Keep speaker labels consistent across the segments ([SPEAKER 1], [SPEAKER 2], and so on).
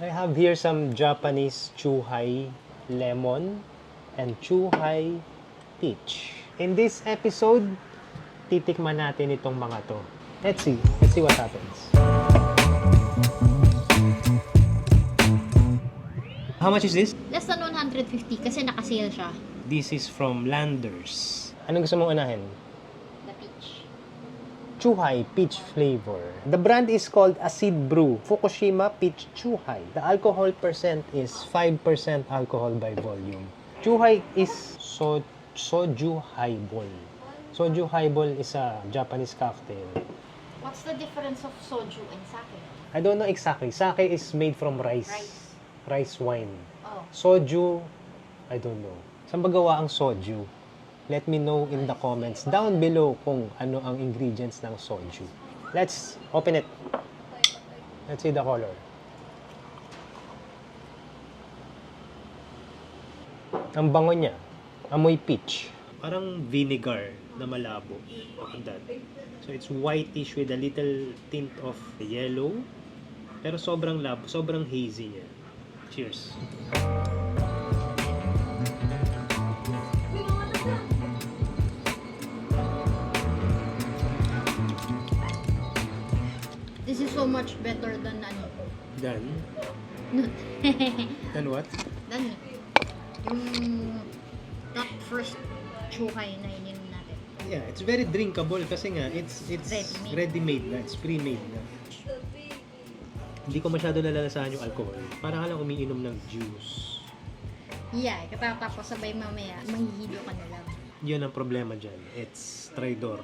[SPEAKER 1] I have here some Japanese chuhai lemon and chuhai peach. In this episode, titikman natin itong mga to. Let's see. Let's see what happens. How much is this?
[SPEAKER 2] Less than 150 kasi nakasale siya.
[SPEAKER 1] This is from Landers. Anong gusto mong unahin? Chuhai Peach Flavor. The brand is called Acid Brew Fukushima Peach Chuhai. The alcohol percent is 5% alcohol by volume. Chuhai is so soju highball. Soju highball is a Japanese cocktail.
[SPEAKER 2] What's the difference of soju and sake?
[SPEAKER 1] I don't know exactly. Sake is made from rice.
[SPEAKER 2] Rice.
[SPEAKER 1] Rice wine.
[SPEAKER 2] Oh.
[SPEAKER 1] Soju, I don't know. Saan ba gawa ang soju? Let me know in the comments down below kung ano ang ingredients ng soju. Let's open it. Let's see the color. Ang bango niya. Amoy peach. Parang vinegar na malabo. So it's whitish with a little tint of yellow. Pero sobrang labo, sobrang hazy niya. Cheers.
[SPEAKER 2] So much better than ano.
[SPEAKER 1] Then, then what?
[SPEAKER 2] than yung that first chuhay na ininom natin.
[SPEAKER 1] Yeah, it's very drinkable kasi nga it's it's
[SPEAKER 2] Ready-made.
[SPEAKER 1] ready-made na, it's pre-made na. Hindi ko masyado nalalasahan yung alcohol. Para ka lang umiinom ng juice.
[SPEAKER 2] Yeah, katatapos sabay mamaya, mahihilo ka na lang.
[SPEAKER 1] Yun ang problema dyan. It's traidor.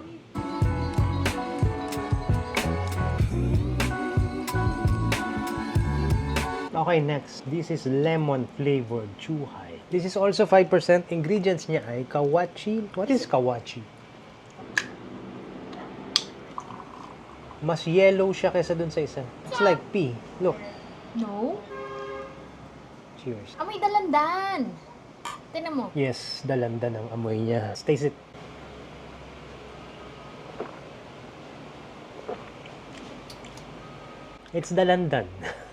[SPEAKER 1] Okay, next. This is lemon flavored chuhai. This is also 5%. Ingredients niya ay kawachi. What is kawachi? Mas yellow siya kaysa dun sa isa. It's like pea. Look.
[SPEAKER 2] No?
[SPEAKER 1] Cheers.
[SPEAKER 2] Amoy dalandan! Tinan mo.
[SPEAKER 1] Yes, dalanda ng amoy niya. Taste it. It's dalandan.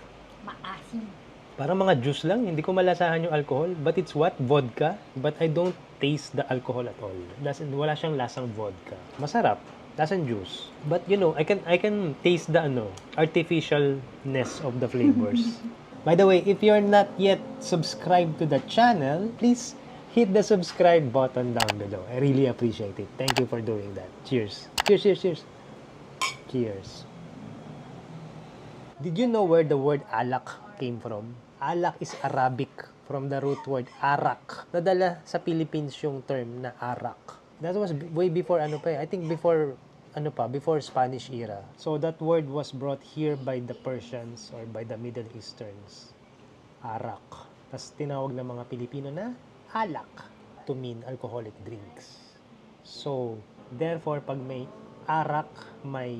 [SPEAKER 1] Parang mga juice lang, hindi ko malasahan yung alcohol. But it's what? Vodka. But I don't taste the alcohol at all. Doesn't, wala siyang lasang vodka. Masarap. Lasang juice. But you know, I can I can taste the ano, artificialness of the flavors. By the way, if you're not yet subscribed to the channel, please hit the subscribe button down below. I really appreciate it. Thank you for doing that. Cheers. Cheers, cheers, cheers. Cheers. Did you know where the word alak came from? Alak is Arabic from the root word arak. Nadala sa Philippines yung term na arak. That was way before ano pa eh. I think before ano pa, before Spanish era. So that word was brought here by the Persians or by the Middle Easterns. Arak. Tapos tinawag ng mga Pilipino na alak to mean alcoholic drinks. So, therefore, pag may arak, may